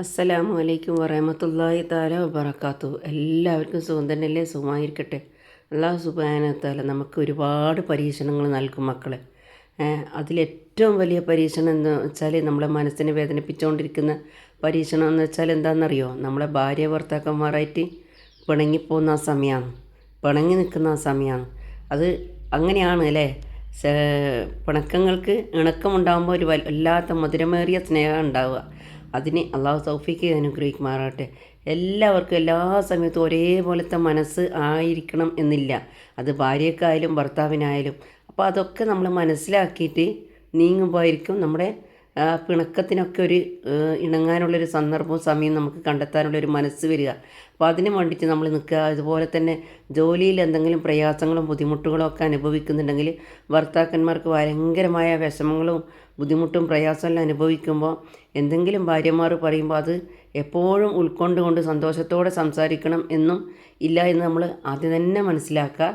അസ്സലാമു അലൈക്കും വറഹമത്തല്ലാഹി താല വബറക്കാത്തു എല്ലാവർക്കും സുഖം തന്നെയല്ലേ? സുഖമായിരിക്കട്ടെ. അള്ളാഹു സുബാനത്താല നമുക്ക് ഒരുപാട് പരീക്ഷണങ്ങൾ നൽകും മക്കളെ. അതിലേറ്റവും വലിയ പരീക്ഷണം എന്ന് വെച്ചാൽ നമ്മളെ മനസ്സിനെ വേദനിപ്പിച്ചുകൊണ്ടിരിക്കുന്ന പരീക്ഷണം എന്ന് വെച്ചാൽ എന്താണെന്നറിയോ? നമ്മളെ ഭാര്യ ഭർത്താക്കന്മാരായിട്ട് പിണങ്ങിപ്പോകുന്ന ആ സമയമാണ്. പിണങ്ങി നിൽക്കുന്ന ആ സമയമാണ്. അത് അങ്ങനെയാണ് അല്ലേ? പിണക്കങ്ങൾക്ക് ഇണക്കമുണ്ടാകുമ്പോൾ ഒരു വല്ലാത്ത മധുരമേറിയ സ്നേഹം ഉണ്ടാവുക. അതിന് അള്ളാഹു സൗഫിക്ക് അനുഗ്രഹിക്കുമാറാകട്ടെ. എല്ലാവർക്കും എല്ലാ സമയത്തും ഒരേപോലത്തെ മനസ്സ് ആയിരിക്കണം എന്നില്ല. അത് ഭാര്യക്കായാലും ഭർത്താവിനായാലും. അപ്പോൾ അതൊക്കെ നമ്മൾ മനസ്സിലാക്കിയിട്ട് നീങ്ങുമ്പോഴായിരിക്കും നമ്മുടെ പിണക്കത്തിനൊക്കെ ഒരു ഇണങ്ങാനുള്ളൊരു സന്ദർഭവും സമയം നമുക്ക് കണ്ടെത്താനുള്ളൊരു മനസ്സ് വരിക. അപ്പോൾ അതിന് വേണ്ടിയിട്ട് നമ്മൾ നിൽക്കുക. അതുപോലെ തന്നെ ജോലിയിൽ എന്തെങ്കിലും പ്രയാസങ്ങളും ബുദ്ധിമുട്ടുകളും ഒക്കെ അനുഭവിക്കുന്നുണ്ടെങ്കിൽ ഭർത്താക്കന്മാർക്ക് ഭയങ്കരമായ വിഷമങ്ങളും ബുദ്ധിമുട്ടും പ്രയാസമെല്ലാം അനുഭവിക്കുമ്പോൾ എന്തെങ്കിലും ഭാര്യമാർ പറയുമ്പോൾ അത് എപ്പോഴും ഉൾക്കൊണ്ടുകൊണ്ട് സന്തോഷത്തോടെ സംസാരിക്കണം എന്നും ഇല്ല എന്ന് നമ്മൾ ആദ്യം തന്നെ മനസ്സിലാക്കുക.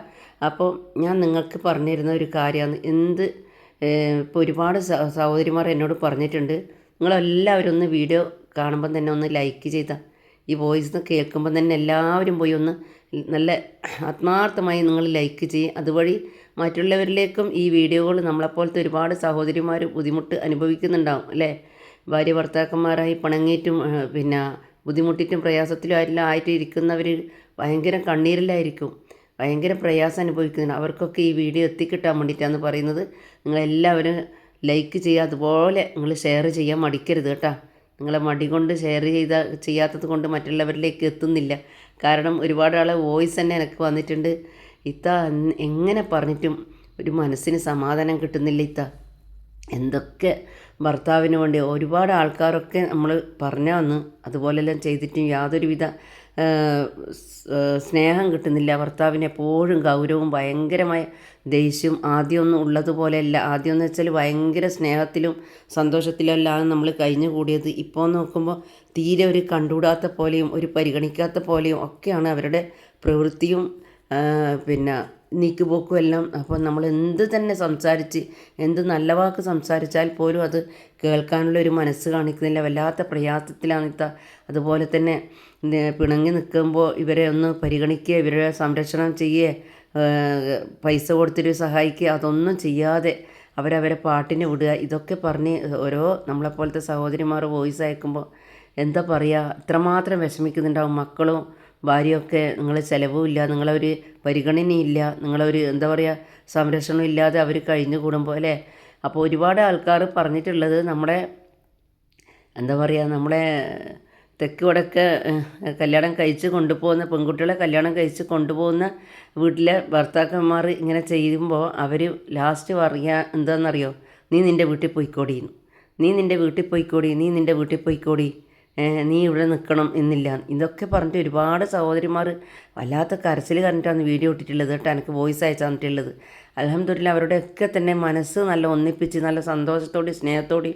അപ്പോൾ ഞാൻ നിങ്ങൾക്ക് പറഞ്ഞു പറഞ്ഞിരുന്ന ഒരു കാര്യമാണ്. എന്ത് ഇപ്പോൾ ഒരുപാട് സഹോദരിമാർ എന്നോട് പറഞ്ഞിട്ടുണ്ട്. നിങ്ങളെല്ലാവരും ഒന്ന് വീഡിയോ കാണുമ്പം തന്നെ ഒന്ന് ലൈക്ക് ചെയ്ത. ഈ വോയിസ് കേൾക്കുമ്പോൾ തന്നെ എല്ലാവരും പോയി ഒന്ന് നല്ല ആത്മാർത്ഥമായി നിങ്ങൾ ലൈക്ക് ചെയ്യുക അതുവഴി മറ്റുള്ളവരിലേക്കും ഈ വീഡിയോകൾ നമ്മളെപ്പോലത്തെ ഒരുപാട് സഹോദരിമാർ ബുദ്ധിമുട്ട് അനുഭവിക്കുന്നുണ്ടാവും അല്ലേ? ഭാര്യ ഭർത്താക്കന്മാരായി പിണങ്ങിയിട്ടും പിന്നെ ബുദ്ധിമുട്ടിട്ടും പ്രയാസത്തിലും ആയിട്ടും ആയിട്ട് ഇരിക്കുന്നവർ ഭയങ്കര കണ്ണീരിലായിരിക്കും. ഭയങ്കര പ്രയാസം അനുഭവിക്കുന്നുണ്ട്. അവർക്കൊക്കെ ഈ വീഡിയോ എത്തിക്കിട്ടാൻ വേണ്ടിയിട്ടാണ് പറയുന്നത് നിങ്ങളെല്ലാവരും ലൈക്ക് ചെയ്യുക അതുപോലെ നിങ്ങൾ ഷെയർ ചെയ്യാൻ മടിക്കരുത് കേട്ടോ. നിങ്ങളെ മടി കൊണ്ട് ഷെയർ ചെയ്ത ചെയ്യാത്തത് കൊണ്ട് മറ്റുള്ളവരിലേക്ക് എത്തുന്നില്ല. കാരണം ഒരുപാട് ആളെ വോയിസ് തന്നെ എനിക്ക് വന്നിട്ടുണ്ട്. ഇത്ത എങ്ങനെ പറഞ്ഞിട്ടും ഒരു മനസ്സിന് സമാധാനം കിട്ടുന്നില്ല ഇത്ത. എന്തൊക്കെ ഭർത്താവിന് വേണ്ടി ഒരുപാട് ആൾക്കാരൊക്കെ നമ്മൾ പറഞ്ഞു വന്ന് അതുപോലെല്ലാം ചെയ്തിട്ടും യാതൊരുവിധ സ്നേഹം കിട്ടുന്നില്ല. ഭർത്താവിന് എപ്പോഴും ഗൗരവവും ഭയങ്കരമായ ദേഷ്യവും ആദ്യമൊന്നും ഉള്ളതുപോലെയല്ല. ആദ്യം എന്ന് വെച്ചാൽ ഭയങ്കര സ്നേഹത്തിലും സന്തോഷത്തിലും എല്ലാം നമ്മൾ കഴിഞ്ഞു കൂടിയത് ഇപ്പോൾ നോക്കുമ്പോൾ തീരെ ഒരു കണ്ടുകൂടാത്ത പോലെയും ഒരു പരിഗണിക്കാത്ത പോലെയും ഒക്കെയാണ് അവരുടെ പ്രവൃത്തിയും പിന്നെ നീക്കുപോക്കും എല്ലാം അപ്പോൾ നമ്മൾ എന്ത് തന്നെ സംസാരിച്ച് എന്ത് നല്ല വാക്ക് സംസാരിച്ചാൽ പോലും അത് കേൾക്കാനുള്ള ഒരു മനസ്സ് കാണിക്കുന്നില്ല. വല്ലാത്ത പ്രയാസത്തിലാണ് ഇത്ത അതുപോലെ തന്നെ പിണങ്ങി നിൽക്കുമ്പോൾ ഇവരെ ഒന്ന് പരിഗണിക്കുക ഇവരെ സംരക്ഷണം ചെയ്യുക പൈസ കൊടുത്തിട്ട് സഹായിക്കുക അതൊന്നും ചെയ്യാതെ അവരവരെ പാട്ടിന് വിടുക. ഇതൊക്കെ പറഞ്ഞ് ഓരോ നമ്മളെപ്പോലത്തെ സഹോദരിമാർ വോയിസ് അയക്കുമ്പോൾ എന്താ പറയുക ഇത്രമാത്രം വിഷമിക്കുന്നുണ്ടാവും മക്കളും ഭാര്യയൊക്കെ നിങ്ങൾ ചിലവുമില്ല നിങ്ങളൊരു പരിഗണനയില്ല നിങ്ങളൊരു എന്താ പറയുക സംരക്ഷണം ഇല്ലാതെ അവർ കഴിഞ്ഞു കൂടുമ്പോൾ അല്ലേ? അപ്പോൾ ഒരുപാട് ആൾക്കാർ പറഞ്ഞിട്ടുള്ളത് നമ്മുടെ എന്താ പറയുക നമ്മുടെ തെക്ക് വടക്ക് കല്യാണം കഴിച്ച് കൊണ്ടുപോകുന്ന പെൺകുട്ടികളെ കല്യാണം കഴിച്ച് കൊണ്ടുപോകുന്ന വീട്ടിലെ ഭർത്താക്കന്മാർ ഇങ്ങനെ ചെയ്യുമ്പോൾ അവർ ലാസ്റ്റ് പറയുക എന്താണെന്നറിയോ നീ നിന്റെ വീട്ടിൽ പോയിക്കോടിയെന്ന് നീ നിന്റെ വീട്ടിൽ പോയിക്കോടി നീ നിന്റെ വീട്ടിൽ പോയിക്കോടി നീ ഇവിടെ നിൽക്കണം എന്നില്ല. ഇതൊക്കെ പറഞ്ഞിട്ട് ഒരുപാട് സഹോദരിമാർ വല്ലാത്ത കരച്ചിൽ കണ്ടിട്ടാണ് വീഡിയോ ഇട്ടിട്ടുള്ളത് കേട്ടോ. എനിക്ക് വോയിസ് അയച്ചു തന്നിട്ടുള്ളത് അലഹമ്മദില്ല അവരുടെയൊക്കെ തന്നെ മനസ്സ് നല്ല ഒന്നിപ്പിച്ച് നല്ല സന്തോഷത്തോടെ സ്നേഹത്തോടെ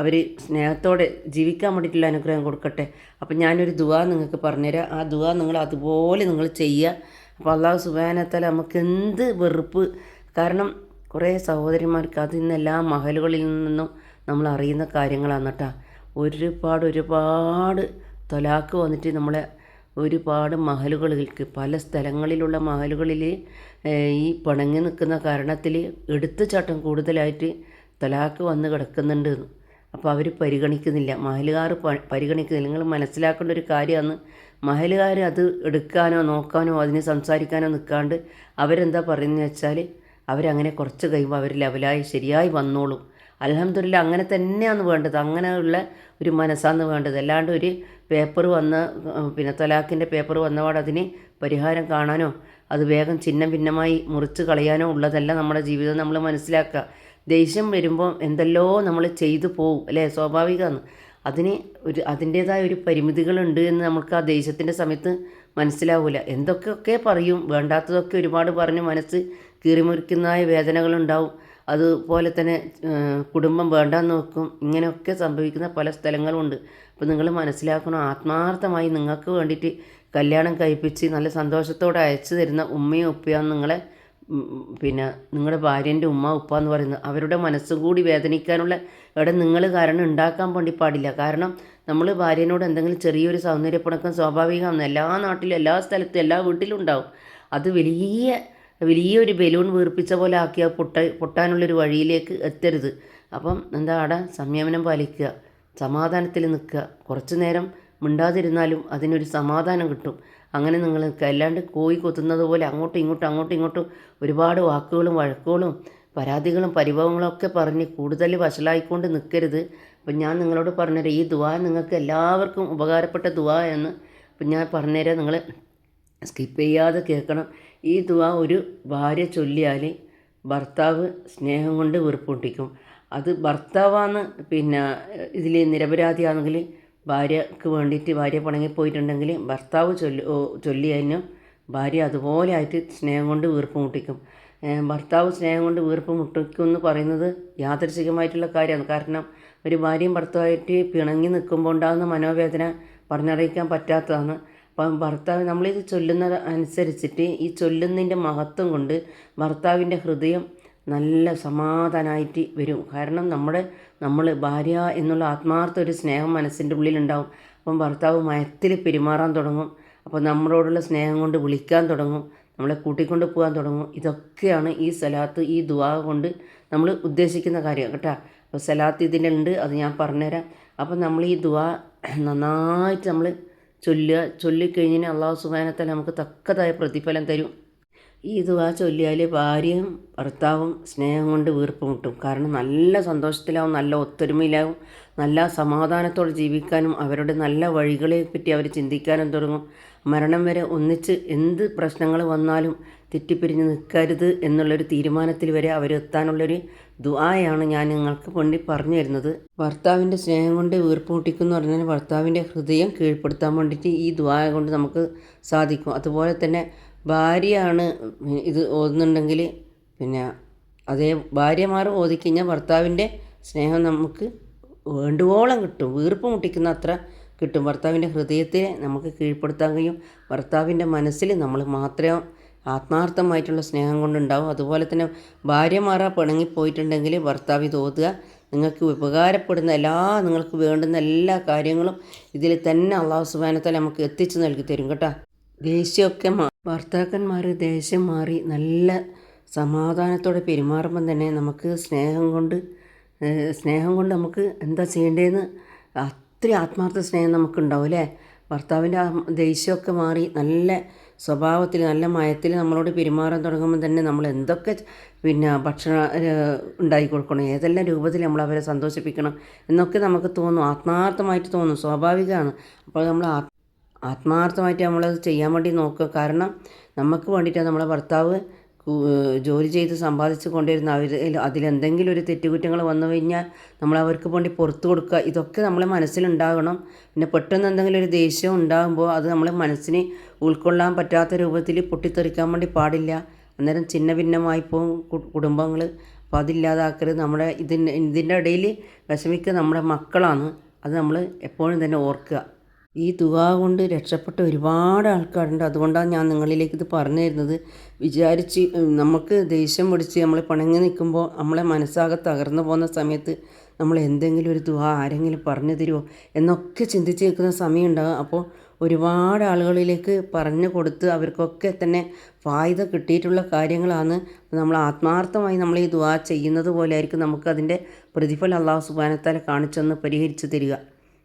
അവർ സ്നേഹത്തോടെ ജീവിക്കാൻ വേണ്ടിയിട്ടുള്ള അനുഗ്രഹം കൊടുക്കട്ടെ. അപ്പം ഞാനൊരു ദുവാ നിങ്ങൾക്ക് പറഞ്ഞുതരാം. ആ ദുവാ നിങ്ങൾ അതുപോലെ നിങ്ങൾ ചെയ്യുക. അപ്പോൾ അള്ളാഹു സുബാനത്താൽ നമുക്ക് എന്ത് വെറുപ്പ്. കാരണം കുറേ സഹോദരിമാർക്ക് എല്ലാ മഹലുകളിൽ നിന്നും നമ്മൾ അറിയുന്ന കാര്യങ്ങളാണ് കേട്ടോ. ഒരുപാട് ഒരുപാട് തൊലാക്ക് വന്നിട്ട് നമ്മളെ ഒരുപാട് മഹലുകളിലേക്ക് പല സ്ഥലങ്ങളിലുള്ള മഹലുകളിൽ ഈ പിണങ്ങി നിൽക്കുന്ന കാരണത്തിൽ എടുത്തുചാട്ടം കൂടുതലായിട്ട് തലാക്ക് വന്ന് കിടക്കുന്നുണ്ട്. അപ്പോൾ അവർ പരിഗണിക്കുന്നില്ല. മഹലുകാർ പരിഗണിക്കുന്നില്ല. നിങ്ങൾ മനസ്സിലാക്കേണ്ട ഒരു കാര്യമാണ്. മഹലുകാർ അത് എടുക്കാനോ നോക്കാനോ അതിന് സംസാരിക്കാനോ നിൽക്കാണ്ട് അവരെന്താ പറയുന്നത് വെച്ചാൽ അവരങ്ങനെ കുറച്ച് കഴിയുമ്പോൾ അവർ ലെവലായി ശരിയായി വന്നോളും. അലഹമ്മദില്ല അങ്ങനെ തന്നെയാണ് വേണ്ടത്. അങ്ങനെയുള്ള ഒരു മനസ്സാണ് വേണ്ടത്. അല്ലാണ്ട് ഒരു പേപ്പർ വന്ന് പിന്നെ തലാഖിന്റെ പേപ്പർ വന്നപാട് അതിന് പരിഹാരം കാണാനോ അത് വേഗം ചിഹ്നം ഭിന്നമായി മുറിച്ച് കളയാനോ ഉള്ളതല്ല നമ്മുടെ ജീവിതം. നമ്മൾ മനസ്സിലാക്കുക ദേഷ്യം വരുമ്പോൾ എന്തെല്ലോ നമ്മൾ ചെയ്തു പോവും അല്ലേ? സ്വാഭാവികമാണ് അതിന് ഒരു അതിന്റേതായ ഒരു പരിമിതികളുണ്ട് എന്ന് നമുക്ക് ആ ദേഷ്യത്തിന്റെ സമയത്ത് മനസ്സിലാവില്ല എന്തൊക്കെയൊക്കെ പറയും വേണ്ടാത്തതൊക്കെ ഒരുപാട് പറഞ്ഞ് മനസ്സ് കീറിമുറിക്കുന്നതായ വേദനകളുണ്ടാവും. അതുപോലെ തന്നെ കുടുംബം വേണ്ടാന്ന് വെക്കും ഇങ്ങനെയൊക്കെ സംഭവിക്കുന്ന പല സ്ഥലങ്ങളുമുണ്ട്. അപ്പോൾ നിങ്ങൾ മനസ്സിലാക്കണം ആത്മാർത്ഥമായി നിങ്ങൾക്ക് വേണ്ടിയിട്ട് കല്യാണം കഴിപ്പിച്ച് നല്ല സന്തോഷത്തോടെ അയച്ചു തരുന്ന ഉമ്മയും ഉപ്പയാണ് നിങ്ങളെ പിന്നെ നിങ്ങളുടെ ഭാര്യന്റെ ഉമ്മ ഉപ്പ എന്ന് പറയുന്നത് അവരുടെ മനസ്സും കൂടി വേദനിക്കാനുള്ള ഇവിടെ നിങ്ങൾ കാരണം ഉണ്ടാക്കാൻ വേണ്ടി പാടില്ല. കാരണം നമ്മൾ ഭാര്യനോട് എന്തെങ്കിലും ചെറിയൊരു സൗന്ദര്യപ്പണക്കം സ്വാഭാവികമാണ് എല്ലാ നാട്ടിലും എല്ലാ സ്ഥലത്തും എല്ലാ വീട്ടിലും ഉണ്ടാവും. അത് വലിയ വലിയൊരു ബലൂൺ വീർപ്പിച്ച പോലെ ആക്കിയാൽ പൊട്ട പൊട്ടാനുള്ളൊരു വഴിയിലേക്ക് എത്തരുത്. അപ്പം എന്താ അവിടെ സംയമനം പാലിക്കുക സമാധാനത്തിൽ നിൽക്കുക. കുറച്ചു നേരം മിണ്ടാതിരുന്നാലും അതിനൊരു സമാധാനം കിട്ടും. അങ്ങനെ നിങ്ങൾ നിൽക്കുക അല്ലാണ്ട് കോയി കൊത്തുന്നത് പോലെ അങ്ങോട്ടും ഇങ്ങോട്ടും അങ്ങോട്ടും ഇങ്ങോട്ടും ഒരുപാട് വാക്കുകളും വഴക്കുകളും പരാതികളും പരിഭവങ്ങളും ഒക്കെ പറഞ്ഞ് കൂടുതൽ വഷളായിക്കൊണ്ട് നിൽക്കരുത്. അപ്പം ഞാൻ നിങ്ങളോട് പറഞ്ഞുതരാം. ഈ ദുവാ നിങ്ങൾക്ക് എല്ലാവർക്കും ഉപകാരപ്പെട്ട ദുവാ എന്ന് ഞാൻ പറഞ്ഞുതരാം. നിങ്ങൾ സ്കിപ്പ് ചെയ്യാതെ കേൾക്കണം. ഈ ദുവാ ഒരു ഭാര്യ ചൊല്ലിയാൽ ഭർത്താവ് സ്നേഹം കൊണ്ട് വീർപ്പൂട്ടിക്കും അത് ഭർത്താവാന്ന് പിന്നെ ഇതിൽ നിരപരാധിയാണെങ്കിൽ ഭാര്യക്ക് വേണ്ടിയിട്ട് ഭാര്യ പണങ്ങി പോയിട്ടുണ്ടെങ്കിൽ ഭർത്താവ് ചൊല്ലി ഓ ചൊല്ലി കഴിഞ്ഞാൽ ഭാര്യ അതുപോലെ ആയിട്ട് സ്നേഹം കൊണ്ട് വീർപ്പ് മുട്ടിക്കും ഭർത്താവ് സ്നേഹം കൊണ്ട് വീർപ്പ് മുട്ടിക്കും എന്ന് പറയുന്നത് യാദർശികമായിട്ടുള്ള കാര്യമാണ്. കാരണം ഒരു ഭാര്യയും ഭർത്താവായിട്ട് പിണങ്ങി നിൽക്കുമ്പോൾ ഉണ്ടാകുന്ന മനോവേദന പറഞ്ഞറിയിക്കാൻ പറ്റാത്തതാണ്. അപ്പം ഭർത്താവ് നമ്മളിത് ചൊല്ലുന്നത് അനുസരിച്ചിട്ട് ഈ ചൊല്ലുന്നതിന്റെ മഹത്വം കൊണ്ട് ഭർത്താവിന്റെ ഹൃദയം നല്ല സമാധാനമായിട്ട് വരും. കാരണം നമ്മുടെ നമ്മൾ ഭാര്യ എന്നുള്ള ആത്മാർത്ഥ ഒരു സ്നേഹം മനസ്സിന്റെ ഉള്ളിലുണ്ടാവും. അപ്പം ഭർത്താവ് മയത്തിൽ പെരുമാറാൻ തുടങ്ങും. അപ്പോൾ നമ്മളോടുള്ള സ്നേഹം കൊണ്ട് വിളിക്കാൻ തുടങ്ങും. നമ്മളെ കൂട്ടിക്കൊണ്ട് പോകാൻ തുടങ്ങും. ഇതൊക്കെയാണ് ഈ സലാത്ത് ഈ ദുവാ കൊണ്ട് നമ്മൾ ഉദ്ദേശിക്കുന്ന കാര്യം കേട്ടോ. അപ്പോൾ സലാത്ത് ഇതിലുണ്ട് അത് ഞാൻ പറഞ്ഞുതരാം. അപ്പോൾ നമ്മൾ ഈ ദുവാ നന്നായിട്ട് നമ്മൾ ചൊല്ലുക ചൊല്ലിക്കഴിഞ്ഞാൽ അള്ളാഹു സുബാനത്താൽ നമുക്ക് തക്കതായ പ്രതിഫലം തരും. ഈ ദുവാ ചൊല്ലിയാൽ ഭാര്യയും ഭർത്താവും സ്നേഹം കൊണ്ട് വീർപ്പ് മുട്ടും. കാരണം നല്ല സന്തോഷത്തിലാവും നല്ല ഒത്തൊരുമയിലാവും നല്ല സമാധാനത്തോടെ ജീവിക്കാനും അവരുടെ നല്ല വഴികളെ പറ്റി അവർ ചിന്തിക്കാനും തുടങ്ങും. മരണം വരെ ഒന്നിച്ച് എന്ത് പ്രശ്നങ്ങൾ വന്നാലും തെറ്റിപ്പിരിഞ്ഞ് നിൽക്കരുത് എന്നുള്ളൊരു തീരുമാനത്തിൽ വരെ അവരെത്താനുള്ളൊരു ദുആയാണ് ഞാൻ നിങ്ങൾക്ക് വേണ്ടി പറഞ്ഞു തരുന്നത്. ഭർത്താവിന്റെ സ്നേഹം കൊണ്ട് വീർപ്പ് മുട്ടിക്കുന്നു പറഞ്ഞാൽ ഭർത്താവിന്റെ ഹൃദയം കീഴ്പ്പെടുത്താൻ വേണ്ടിയിട്ട് ഈ ദുആ കൊണ്ട് നമുക്ക് സാധിക്കും. അതുപോലെ തന്നെ ഭാര്യയാണ് ഇത് ഓതുന്നുണ്ടെങ്കിൽ പിന്നെ അതേ ഭാര്യമാർ ഓതിക്കഴിഞ്ഞാൽ ഭർത്താവിന്റെ സ്നേഹം നമുക്ക് വേണ്ടുവോളം കിട്ടും. വീർപ്പ് മുട്ടിക്കുന്ന അത്ര കിട്ടും. ഭർത്താവിന്റെ ഹൃദയത്തെ നമുക്ക് കീഴ്പ്പെടുത്താൻ കഴിയും. ഭർത്താവിന്റെ മനസ്സിൽ നമ്മൾ മാത്രം ആത്മാർത്ഥമായിട്ടുള്ള സ്നേഹം കൊണ്ടുണ്ടാവും. അതുപോലെ തന്നെ ഭാര്യമാരാ പിണങ്ങിപ്പോയിട്ടുണ്ടെങ്കിൽ ഭർത്താവ് ഇത് ഓതുക. നിങ്ങൾക്ക് ഉപകാരപ്പെടുന്ന എല്ലാ നിങ്ങൾക്ക് വേണ്ടുന്ന എല്ലാ കാര്യങ്ങളും ഇതിൽ തന്നെ അള്ളാഹു സുബാനത്താൽ നമുക്ക് എത്തിച്ചു നൽകി തരും കേട്ടോ. ദേഷ്യമൊക്കെ ഭർത്താക്കന്മാർ ദേഷ്യം മാറി നല്ല സമാധാനത്തോടെ പെരുമാറുമ്പം തന്നെ നമുക്ക് സ്നേഹം കൊണ്ട് സ്നേഹം കൊണ്ട് നമുക്ക് എന്താ ചെയ്യേണ്ടതെന്ന് അത്രയും ആത്മാർത്ഥ സ്നേഹം നമുക്കുണ്ടാവും അല്ലേ? ഭർത്താവിന്റെ ദേഷ്യമൊക്കെ മാറി നല്ല സ്വഭാവത്തിൽ നല്ല മയത്തിൽ നമ്മളോട് പെരുമാറാൻ തുടങ്ങുമ്പോൾ തന്നെ നമ്മൾ എന്തൊക്കെ പിന്നെ ഭക്ഷണം ഉണ്ടാക്കി കൊടുക്കണം ഏതെല്ലാം രൂപത്തിൽ നമ്മൾ അവരെ സന്തോഷിപ്പിക്കണം എന്നൊക്കെ നമുക്ക് തോന്നും. ആത്മാർത്ഥമായിട്ട് തോന്നും. സ്വാഭാവികമാണ്. അപ്പോൾ നമ്മൾ ആത്മാർത്ഥമായിട്ട് നമ്മളത് ചെയ്യാൻ വേണ്ടി നോക്കുക. കാരണം നമുക്ക് വേണ്ടിയിട്ടാണ് നമ്മളെ ഭർത്താവ് ജോലി ചെയ്ത് സമ്പാദിച്ച് കൊണ്ടിരുന്ന അവർ അതിലെന്തെങ്കിലും ഒരു തെറ്റുകുറ്റങ്ങൾ വന്നു കഴിഞ്ഞാൽ നമ്മൾ അവർക്ക് വേണ്ടി പുറത്തു കൊടുക്കുക. ഇതൊക്കെ നമ്മളെ മനസ്സിലുണ്ടാകണം. പിന്നെ പെട്ടെന്ന് എന്തെങ്കിലും ഒരു ദേഷ്യം ഉണ്ടാകുമ്പോൾ അത് നമ്മളെ മനസ്സിന് ഉൾക്കൊള്ളാൻ പറ്റാത്ത രൂപത്തിൽ പൊട്ടിത്തെറിക്കാൻ വേണ്ടി പാടില്ല. അന്നേരം ചിന്ന ഭിന്നമായി പോകും കുടുംബങ്ങൾ അപ്പോൾ അതില്ലാതാക്കരുത് നമ്മുടെ ഇതിന്റെ ഇതിന്റെ ഇടയിൽ വിഷമിക്കുക നമ്മുടെ മക്കളാണ്. അത് നമ്മൾ എപ്പോഴും തന്നെ ഓർക്കുക. ഈ തുക കൊണ്ട് രക്ഷപ്പെട്ട ഒരുപാട് ആൾക്കാരുണ്ട്. അതുകൊണ്ടാണ് ഞാൻ നിങ്ങളിലേക്ക് ഇത് പറഞ്ഞു തരുന്നത്. വിചാരിച്ച് നമുക്ക് ദേഷ്യം പിടിച്ച് നമ്മൾ പണങ്ങി നിൽക്കുമ്പോൾ നമ്മളെ മനസ്സാകെ തകർന്നു പോകുന്ന സമയത്ത് നമ്മൾ എന്തെങ്കിലും ഒരു തുക ആരെങ്കിലും പറഞ്ഞു തരുമോ എന്നൊക്കെ ചിന്തിച്ച് നിൽക്കുന്ന സമയം ഉണ്ടാകും. അപ്പോൾ ഒരുപാട് ആളുകളിലേക്ക് പറഞ്ഞു കൊടുത്ത് അവർക്കൊക്കെ തന്നെ ഫായ്ദ കിട്ടിയിട്ടുള്ള കാര്യങ്ങളാണ്. നമ്മൾ ആത്മാർത്ഥമായി നമ്മൾ ഈ ദുവാ ചെയ്യുന്നത് പോലെ ആയിരിക്കും നമുക്കതിന്റെ പ്രതിഫലം അള്ളാഹു സുബാനത്താലെ കാണിച്ചൊന്ന് പരിഹരിച്ചു തരിക.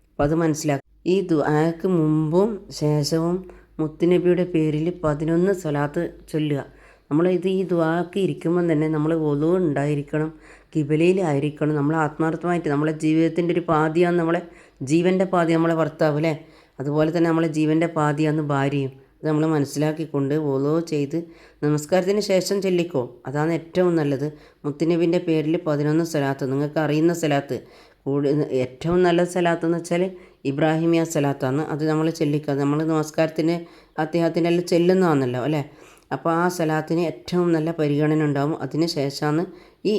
അപ്പം അത് മനസ്സിലാക്കുക ഈ ദുആക്ക് മുമ്പും ശേഷവും മുത്തുനബിയുടെ പേരിൽ പതിനൊന്ന് സ്വലാത്ത് ചൊല്ലുക. നമ്മൾ ഇത് ഈ ദുആക്ക് ഇരിക്കുമ്പം തന്നെ നമ്മൾ ഒതു ഉണ്ടായിരിക്കണം കിബലയിലായിരിക്കണം നമ്മൾ ആത്മാർത്ഥമായിട്ട് നമ്മളെ ജീവിതത്തിന്റെ ഒരു പാതിയാണ് നമ്മളെ ജീവന്റെ പാതി നമ്മളെ ഭർത്താവ് അല്ലേ? അതുപോലെ തന്നെ നമ്മളെ ജീവന്റെ പാതിയാണ് ഭാര്യയും. അത് നമ്മൾ മനസ്സിലാക്കിക്കൊണ്ട് ഓലോ ചെയ്ത് നമസ്കാരത്തിന് ശേഷം ചൊല്ലിക്കോ. അതാണ് ഏറ്റവും നല്ലത്. മുത്തുനബിന്റെ പേരിൽ പതിനൊന്ന് സ്ഥലത്ത് നിങ്ങൾക്ക് അറിയുന്ന സ്ഥലത്ത് കൂടി ഏറ്റവും നല്ല സ്ഥലത്ത് എന്ന് വെച്ചാൽ ഇബ്രാഹിമിയ സ്ഥലത്താണ് അത് നമ്മൾ ചൊല്ലിക്കുക. നമ്മൾ നമസ്കാരത്തിന് അദ്ദേഹത്തിന്റെ എല്ലാം ചെല്ലുന്നതാണല്ലോ അല്ലേ? അപ്പോൾ ആ സ്ഥലത്തിന് ഏറ്റവും നല്ല പരിഗണന ഉണ്ടാവും. അതിന് ശേഷമാണ് ഈ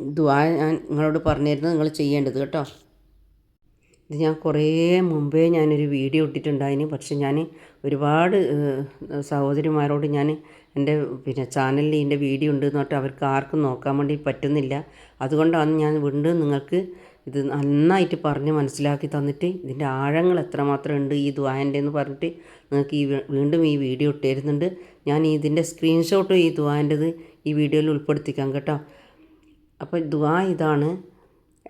ദ്വാ ഞാൻ നിങ്ങളോട് പറഞ്ഞിരുന്നത് നിങ്ങൾ ചെയ്യേണ്ടത് കേട്ടോ. ഇത് ഞാൻ കുറേ മുമ്പേ ഞാനൊരു വീഡിയോ ഇട്ടിട്ടുണ്ടായിന്. പക്ഷെ ഞാൻ ഒരുപാട് സഹോദരിമാരോട് ഞാൻ എന്റെ പിന്നെ ചാനലിൽ ഇതിന്റെ വീഡിയോ ഉണ്ട് എന്ന് പറഞ്ഞിട്ട് അവർക്ക് ആർക്കും നോക്കാൻ വേണ്ടി പറ്റുന്നില്ല. അതുകൊണ്ടാണ് ഞാൻ വീണ്ടും നിങ്ങൾക്ക് ഇത് നന്നായിട്ട് പറഞ്ഞ് മനസ്സിലാക്കി തന്നിട്ട് ഇതിന്റെ ആഴങ്ങൾ എത്രമാത്രം ഉണ്ട് ഈ ദ്വായന്റെ എന്ന് പറഞ്ഞിട്ട് നിങ്ങൾക്ക് ഈ വീണ്ടും ഈ വീഡിയോ ഇട്ടിരുന്നുണ്ട്. ഞാൻ ഇതിന്റെ സ്ക്രീൻഷോട്ടും ഈ ദ്വായന്റെത് ഈ വീഡിയോയിൽ ഉൾപ്പെടുത്തിക്കാം കേട്ടോ. അപ്പോൾ ദ്വാ ഇതാണ്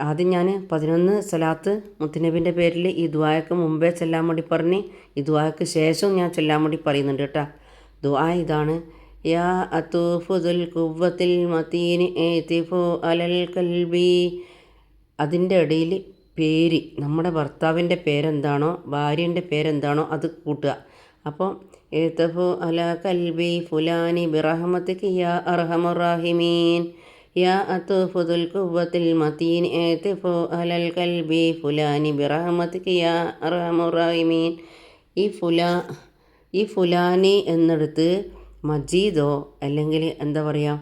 ആദ്യം ഞാൻ പതിനൊന്ന് സ്വലാത്ത് മുത്തുനബിന്റെ പേരിൽ ഈ ദ്വായക്ക് മുമ്പേ ചെല്ലാൻ വേണ്ടി പറഞ്ഞ് ഈ ദ്വായക്ക് ശേഷവും ഞാൻ ചെല്ലാൻ വേണ്ടി പറയുന്നുണ്ട് കേട്ടോ. ദ്വാ ഇതാണ്. യാ അത്തൂഫുദുൽ കുവ്വത്തിൽ ഏതിഫു അലൽ കൽബി. അതിന്റെ ഇടയിൽ പേര് നമ്മുടെ ഭർത്താവിന്റെ പേരെന്താണോ ഭാര്യന്റെ പേരെന്താണോ അത് കൂട്ടുക. അപ്പോൾ ഏതഫു അല കൽബി ഫുലാനി ബിറഹമത്ത് യാ അർഹമുറാഹിമീൻ കൽബി ഫുലാനി ബിറഹമത്തിക്ക് യാ അർഹമുറാഹിമീൻ ഈ ഫുലാ ഈ ഫുലാനി എന്നിടത്ത് മജീദോ അല്ലെങ്കിൽ എന്താ പറയുക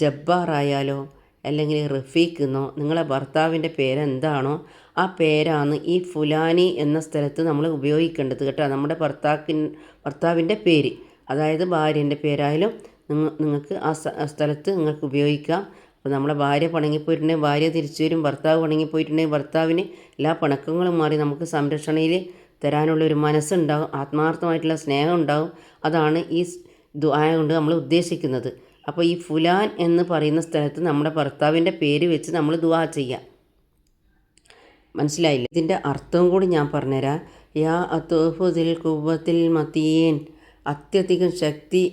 ജബ്ബാറായാലോ അല്ലെങ്കിൽ റഫീഖ് എന്നോ നിങ്ങളെ ഭർത്താവിന്റെ പേരെന്താണോ ആ പേരാണ് ഈ ഫുലാനി എന്ന സ്ഥലത്ത് നമ്മൾ ഉപയോഗിക്കേണ്ടത് കേട്ടോ. നമ്മുടെ ഭർത്താക്കിൻ ഭർത്താവിന്റെ പേര് അതായത് ഭാര്യന്റെ പേരായാലും നിങ്ങൾ നിങ്ങൾക്ക് ആ സ്ഥലത്ത് നിങ്ങൾക്ക് ഉപയോഗിക്കാം. അപ്പോൾ നമ്മളെ ഭാര്യ പണങ്ങിപ്പോയിട്ടുണ്ടെങ്കിൽ ഭാര്യ തിരിച്ചു വരും ഭർത്താവ് പണങ്ങിപ്പോയിട്ടുണ്ടെങ്കിൽ ഭർത്താവിന് എല്ലാ പണക്കങ്ങളും മാറി നമുക്ക് സംരക്ഷണയിൽ തരാനുള്ള ഒരു മനസ്സുണ്ടാകും ആത്മാർത്ഥമായിട്ടുള്ള സ്നേഹം ഉണ്ടാകും അതാണ് ഈ ദുആയ ദുആ കൊണ്ട് നമ്മൾ ഉദ്ദേശിക്കുന്നത്. അപ്പോൾ ഈ ഫുലാൻ എന്ന് പറയുന്ന സ്ഥലത്ത് നമ്മുടെ ഭർത്താവിന്റെ പേര് വെച്ച് നമ്മൾ ദുആ ചെയ്യുക മനസ്സിലായില്ല? ഇതിന്റെ അർത്ഥവും കൂടി ഞാൻ പറഞ്ഞുതരാം. യാ അത്തോഫുദിൽ കുബത്തിൽ മതിയേൻ അത്യധികം ശക്തി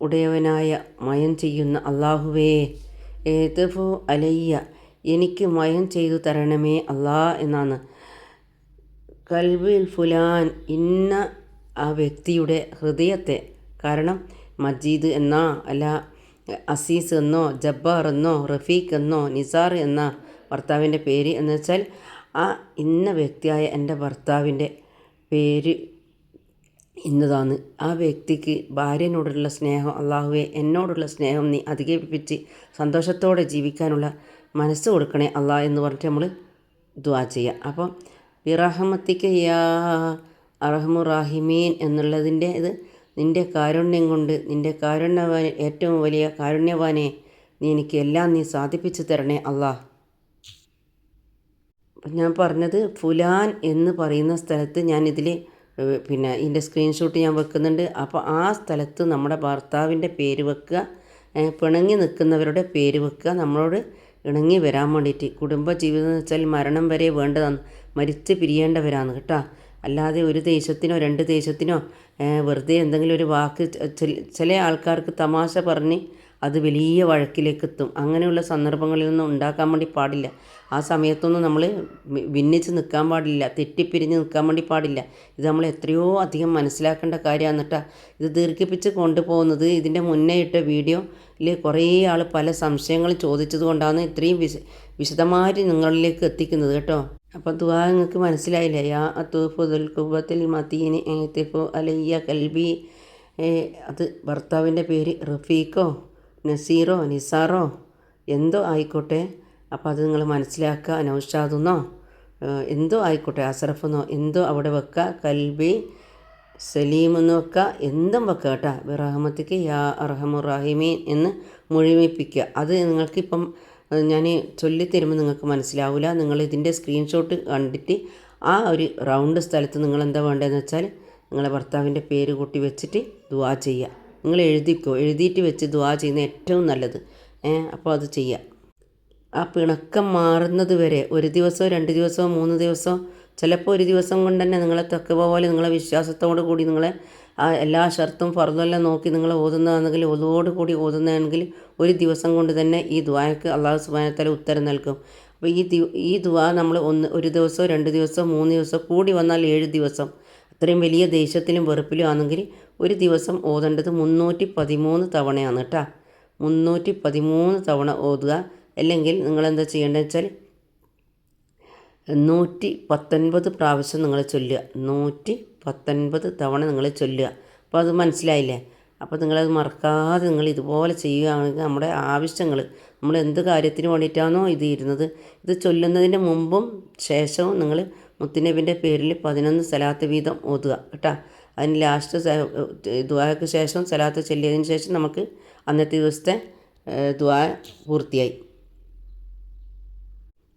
ഉടയവനായ മയം ചെയ്യുന്ന അള്ളാഹുവേ. ഏതഫു അലയ്യ എനിക്ക് മയം ചെയ്തു തരണമേ അല്ലാ എന്നാണ്. കൽബിൽ ഫുലാൻ ഇന്ന ആ വ്യക്തിയുടെ ഹൃദയത്തെ. കാരണം മജീദ് എന്നോ അല്ല അസീസ് എന്നോ ജബ്ബാർ എന്നോ റഫീഖ് എന്നോ നിസാർ എന്ന ഭർത്താവിന്റെ പേര് എന്ന് വെച്ചാൽ ആ ഇന്ന വ്യക്തിയായ എന്റെ ഭർത്താവിന്റെ പേര് ഇന്നതാണ്. ആ വ്യക്തിക്ക് ഭാര്യനോടുള്ള സ്നേഹം അള്ളാഹുവെ എന്നോടുള്ള സ്നേഹം നീ അധികരിപ്പിച്ച് സന്തോഷത്തോടെ ജീവിക്കാനുള്ള മനസ്സ് കൊടുക്കണേ അള്ളാഹ് എന്ന് പറഞ്ഞിട്ട് നമ്മൾ ദ്വാ ചെയ്യുക അപ്പം വിറഹമത്തിക്ക് യാ അറഹമുറാഹിമീൻ എന്നുള്ളതിന്റെ ഇത് നിന്റെ കാരുണ്യം കൊണ്ട് നിന്റെ കാരുണ്യവാൻ ഏറ്റവും വലിയ കാരുണ്യവാനെ നീ എനിക്ക് എല്ലാം നീ സാധിപ്പിച്ചു തരണേ അള്ളാഹ് ഞാൻ പറഞ്ഞത് ഫുലാൻ എന്ന് പറയുന്ന സ്ഥലത്ത് ഞാൻ ഇതിൽ പിന്നെ ഇതിന്റെ സ്ക്രീൻഷോട്ട് ഞാൻ വെക്കുന്നുണ്ട്. അപ്പോൾ ആ സ്ഥലത്ത് നമ്മുടെ ഭർത്താവിന്റെ പേര് വെക്കുക പിണങ്ങി നിൽക്കുന്നവരുടെ പേര് വെക്കുക നമ്മളോട് ഇണങ്ങി വരാൻ വേണ്ടിയിട്ട്. കുടുംബ ജീവിതം എന്ന് വെച്ചാൽ മരണം വരെ വേണ്ടതാണ്. മരിച്ച് പിരിയേണ്ടവരാണ് കേട്ടോ. അല്ലാതെ ഒരു ദേശത്തിനോ രണ്ട് ദേശത്തിനോ വെറുതെ എന്തെങ്കിലും ഒരു വാക്ക് ചില ആൾക്കാർക്ക് തമാശ പറഞ്ഞ് അത് വലിയ വഴക്കിലേക്ക് എത്തും അങ്ങനെയുള്ള സന്ദർഭങ്ങളിലൊന്നും ഉണ്ടാക്കാൻ വേണ്ടി പാടില്ല. ആ സമയത്തൊന്നും നമ്മൾ ഭിന്നിച്ച് നിൽക്കാൻ പാടില്ല. തെറ്റിപ്പിരിഞ്ഞ് നിൽക്കാൻ വേണ്ടി പാടില്ല. ഇത് നമ്മൾ എത്രയോ അധികം മനസ്സിലാക്കേണ്ട കാര്യമാണ് കേട്ടോ ഇത് ദീർഘിപ്പിച്ച് കൊണ്ടുപോകുന്നത്. ഇതിന്റെ മുന്നേ ഇട്ട വീഡിയോയിൽ കുറേ ആൾ പല സംശയങ്ങൾ ചോദിച്ചത് കൊണ്ടാണ് ഇത്രയും വിശ വിശദമായിട്ട് നിങ്ങളിലേക്ക് എത്തിക്കുന്നത് കേട്ടോ. അപ്പം ദുആ നിങ്ങൾക്ക് മനസ്സിലായില്ലേ? യാ അത്തൂഫുൽ കുബത്തിൽ മതീന് ഏത്തിഫു അലയ്യ കൽബി. അത് ഭർത്താവിന്റെ പേര് റഫീഖോ. നസീറോ നിസാറോ? എന്തോ ആയിക്കോട്ടെ. അപ്പോൾ അത് നിങ്ങൾ മനസ്സിലാക്കുക. നൗഷാദെന്നോ എന്തോ ആയിക്കോട്ടെ. അസറഫെന്നോ? എന്തോ അവിടെ വെക്കുക കൽബി സലീമെന്ന് വെക്കുക എന്തും വെക്കുക കേട്ടോ. ബിറഹമത്തിക്ക് യാ അർഹമുറാഹിമീൻ എന്ന് മുഴുമിപ്പിക്കുക. അത് നിങ്ങൾക്കിപ്പം ഞാൻ ചൊല്ലിത്തരുമ്പോൾ നിങ്ങൾക്ക് മനസ്സിലാവില്ല നിങ്ങൾ ഇതിന്റെ സ്ക്രീൻഷോട്ട് കണ്ടിട്ട് ആ ഒരു റൗണ്ട് സ്ഥലത്ത് നിങ്ങൾ എന്താ വേണ്ടതെന്ന് വെച്ചാൽ നിങ്ങളെ ഭർത്താവിന്റെ പേര് കൂട്ടി വെച്ചിട്ട് ദുവാ ചെയ്യുക. നിങ്ങൾ എഴുതിക്കോ. എഴുതിയിട്ട് വെച്ച് ദുവാ ചെയ്യുന്ന ഏറ്റവും നല്ലത്. അപ്പോൾ അത് ചെയ്യുക ആ പിണക്കം മാറുന്നത് വരെ ഒരു ദിവസമോ രണ്ട് ദിവസമോ മൂന്ന് ദിവസമോ ചിലപ്പോൾ ഒരു ദിവസം കൊണ്ട് തന്നെ നിങ്ങളെ തക്കവ പോലെ നിങ്ങളെ വിശ്വാസത്തോടു കൂടി നിങ്ങളെ ആ എല്ലാ ഷർത്തും ഫർദെല്ലാം നോക്കി നിങ്ങൾ ഓതുന്നതാണെങ്കിൽ ഒതോട് കൂടി ഓതുന്നതാണെങ്കിൽ ഒരു ദിവസം കൊണ്ട് തന്നെ ഈ ദ്വായക്ക് അള്ളാഹു സുബാനത്തല ഉത്തരം നൽകും. അപ്പോൾ ഈ ഈ ദ്വാ നമ്മൾ ഒന്ന് ഒരു ദിവസമോ രണ്ട് ദിവസമോ മൂന്ന് ദിവസമോ കൂടി വന്നാൽ ഏഴ് ദിവസം. അത്രയും വലിയ ദേഷ്യത്തിലും വെറുപ്പിലും ആണെങ്കിൽ ഒരു ദിവസം ഓതേണ്ടത് മുന്നൂറ്റി പതിമൂന്ന് തവണയാണ് കേട്ടോ. മുന്നൂറ്റി പതിമൂന്ന് തവണ ഓതുക. അല്ലെങ്കിൽ നിങ്ങൾ എന്താ ചെയ്യേണ്ടത് വെച്ചാൽ നൂറ്റി പത്തൊൻപത് പ്രാവശ്യം നിങ്ങൾ ചൊല്ലുക. നൂറ്റി പത്തൊൻപത് തവണ നിങ്ങൾ ചൊല്ലുക. അപ്പോൾ അത് മനസ്സിലായില്ലേ? അപ്പോൾ നിങ്ങളത് മറക്കാതെ നിങ്ങൾ ഇതുപോലെ ചെയ്യുകയാണെങ്കിൽ നമ്മുടെ ആവശ്യങ്ങൾ നമ്മൾ എന്ത് കാര്യത്തിന് വേണ്ടിയിട്ടാണോ ഇത് ഇരുന്നത് ഇത് ചൊല്ലുന്നതിന് മുമ്പും ശേഷവും നിങ്ങൾ മുത്തുനബിന്റെ പേരിൽ പതിനൊന്ന് സലാത്ത് വീതം ഓതുക കേട്ടോ. അതിന് ലാസ്റ്റ് ദുആക്ക് ശേഷം സലാത്ത് ചൊല്ലിയതിന് ശേഷം നമുക്ക് അന്നത്തെ ദിവസത്തെ ദുആ പൂർത്തിയായി.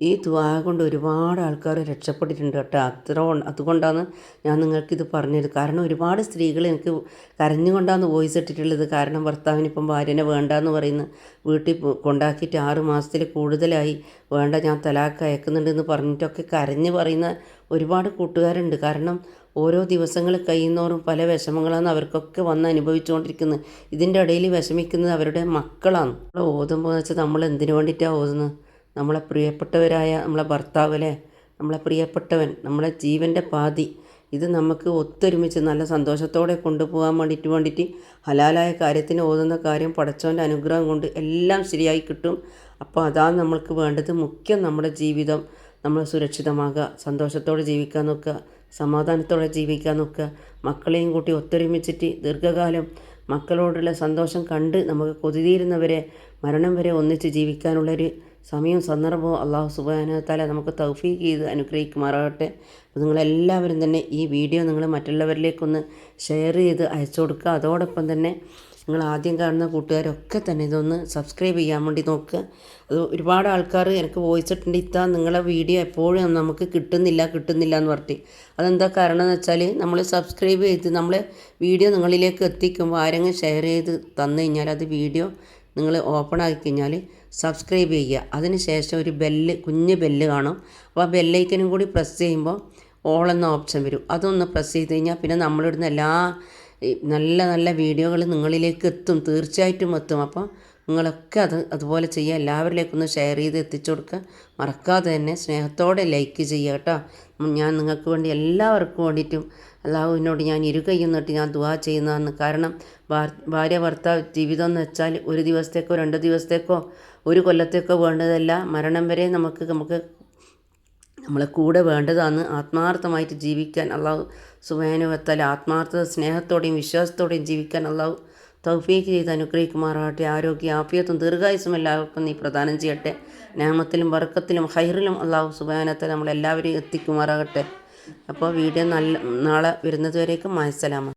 ഈ ദ്വാ കൊണ്ട് ഒരുപാട് ആൾക്കാർ രക്ഷപ്പെട്ടിട്ടുണ്ട് കേട്ടോ. അത്ര കൊണ്ട് അതുകൊണ്ടാണ് ഞാൻ നിങ്ങൾക്കിത് പറഞ്ഞത്. കാരണം ഒരുപാട് സ്ത്രീകൾ എനിക്ക് കരഞ്ഞുകൊണ്ടാണ് വോയിസ് ഇട്ടിട്ടുള്ളത്. കാരണം ഭർത്താവിനിപ്പം ഭാര്യനെ വേണ്ടാന്ന് പറയുന്നു വീട്ടിൽ കൊണ്ടാക്കിയിട്ട് ആറ് മാസത്തിൽ കൂടുതലായി വേണ്ട ഞാൻ തലാക്ക് അയക്കുന്നുണ്ടെന്ന് പറഞ്ഞിട്ടൊക്കെ കരഞ്ഞ് പറയുന്ന ഒരുപാട് കൂട്ടുകാരുണ്ട്. കാരണം ഓരോ ദിവസങ്ങൾ കഴിയുന്നോറും പല വിഷമങ്ങളാണ് അവർക്കൊക്കെ വന്ന് അനുഭവിച്ചുകൊണ്ടിരിക്കുന്നത്. ഇതിന്റെ ഇടയിൽ വിഷമിക്കുന്നത് അവരുടെ മക്കളാണ്. നമ്മൾ ഓതുമ്പോൾ വെച്ചാൽ നമ്മൾ എന്തിനു വേണ്ടിയിട്ടാണ് ഓതുന്നത്? നമ്മളെ പ്രിയപ്പെട്ടവരായ നമ്മളെ ഭർത്താവ് അല്ലേ നമ്മളെ പ്രിയപ്പെട്ടവൻ നമ്മളെ ജീവന്റെ പാതി. ഇത് നമുക്ക് ഒത്തൊരുമിച്ച് നല്ല സന്തോഷത്തോടെ കൊണ്ടുപോകാൻ വേണ്ടിയിട്ട് വേണ്ടിയിട്ട് ഹലാലായ കാര്യത്തിന് ഓതുന്ന കാര്യം പടച്ചവന്റെ അനുഗ്രഹം കൊണ്ട് എല്ലാം ശരിയായി കിട്ടും. അപ്പോൾ അതാണ് നമ്മൾക്ക് വേണ്ടത്. മുഖ്യം നമ്മുടെ ജീവിതം. നമ്മൾ സുരക്ഷിതമാകുക സന്തോഷത്തോടെ ജീവിക്കാൻ നോക്കുക. സമാധാനത്തോടെ ജീവിക്കാൻ നോക്കുക. മക്കളെയും കൂട്ടി ഒത്തൊരുമിച്ചിട്ട് ദീർഘകാലം മക്കളോടുള്ള സന്തോഷം കണ്ട് നമുക്ക് കൊതിതീരുന്നവരെ മരണം വരെ ഒന്നിച്ച് ജീവിക്കാനുള്ളൊരു സമയവും സന്ദർഭവും അള്ളാഹു സുബാനത്താല നമുക്ക് തൗഫീഖ് ചെയ്ത് അനുഗ്രഹിക്കുമാറാകട്ടെ. അപ്പോൾ നിങ്ങളെല്ലാവരും തന്നെ ഈ വീഡിയോ നിങ്ങൾ മറ്റുള്ളവരിലേക്കൊന്ന് ഷെയർ ചെയ്ത് അയച്ചു കൊടുക്കുക. അതോടൊപ്പം തന്നെ നിങ്ങൾ ആദ്യം കാണുന്ന കൂട്ടുകാരൊക്കെ തന്നെ ഇതൊന്ന് സബ്സ്ക്രൈബ് ചെയ്യാൻ വേണ്ടി നോക്കുക. അത് ഒരുപാട് ആൾക്കാർ എനിക്ക് വോയിസ് ഇട്ടുണ്ട് ഇത്താ നിങ്ങളെ വീഡിയോ എപ്പോഴും നമുക്ക് കിട്ടുന്നില്ല കിട്ടുന്നില്ല എന്ന് പറഞ്ഞിട്ട്. അതെന്താ കാരണം എന്ന് വെച്ചാൽ നമ്മൾ സബ്സ്ക്രൈബ് ചെയ്ത് നമ്മൾ വീഡിയോ നിങ്ങളിലേക്ക് എത്തിക്കുമ്പോൾ ആരെങ്കിലും ഷെയർ ചെയ്ത് തന്നു കഴിഞ്ഞാൽ അത് വീഡിയോ നിങ്ങൾ ഓപ്പൺ ആക്കി കഴിഞ്ഞാൽ സബ്സ്ക്രൈബ് ചെയ്യുക. അതിന് ശേഷം ഒരു ബെല്ല് കുഞ്ഞ് ബെല്ല് കാണും. അപ്പോൾ ആ ബെല്ലൈക്കനും കൂടി പ്രസ് ചെയ്യുമ്പോൾ ഓൾ എന്ന ഓപ്ഷൻ വരും. അതൊന്ന് പ്രസ് ചെയ്ത് കഴിഞ്ഞാൽ പിന്നെ നമ്മളിടുന്ന എല്ലാ നല്ല നല്ല വീഡിയോകൾ നിങ്ങളിലേക്ക് എത്തും തീർച്ചയായിട്ടും എത്തും. അപ്പോൾ നിങ്ങളൊക്കെ അത് അതുപോലെ ചെയ്യുക. എല്ലാവരിലേക്കൊന്ന് ഷെയർ ചെയ്ത് എത്തിച്ചു കൊടുക്കുക. മറക്കാതെ തന്നെ സ്നേഹത്തോടെ ലൈക്ക് ചെയ്യുക കേട്ടോ. ഞാൻ നിങ്ങൾക്ക് വേണ്ടി എല്ലാവർക്കും വേണ്ടിയിട്ടും അള്ളാഹുവിനോട് ഞാൻ ഇരു കൈയും നട്ട് ഞാൻ ദുവാ ചെയ്യുന്നതാണ്. കാരണം ഭാര്യ ഭർത്താവ് ജീവിതം എന്ന് വെച്ചാൽ ഒരു ദിവസത്തേക്കോ രണ്ട് ദിവസത്തേക്കോ ഒരു കൊല്ലത്തേക്കോ വേണ്ടതല്ല. മരണം വരെ നമുക്ക് നമുക്ക് നമ്മളെ കൂടെ വേണ്ടതാണ്. ആത്മാർത്ഥമായിട്ട് ജീവിക്കാൻ അള്ളാഹു സുബാനുവത്താൽ ആത്മാർത്ഥത സ്നേഹത്തോടെയും വിശ്വാസത്തോടെയും ജീവിക്കാൻ അള്ളാഹു തൗഫീഖ് ചെയ്ത് അനുഗ്രഹിക്കുമാറാകട്ടെ ആരോഗ്യ ആഫിയത്തും ദീർഘായുസും എല്ലാവർക്കും നീ പ്രദാനം ചെയ്യട്ടെ. നാമത്തിലും വർക്കത്തിലും ഹൈറിലും അള്ളാഹു സുബാനത്തെ നമ്മളെല്ലാവരെയും എത്തിക്കുമാറാകട്ടെ. അപ്പോൾ വീഡിയോ നല്ല നാളെ വരുന്നതുവരേക്കും. മായസലാമ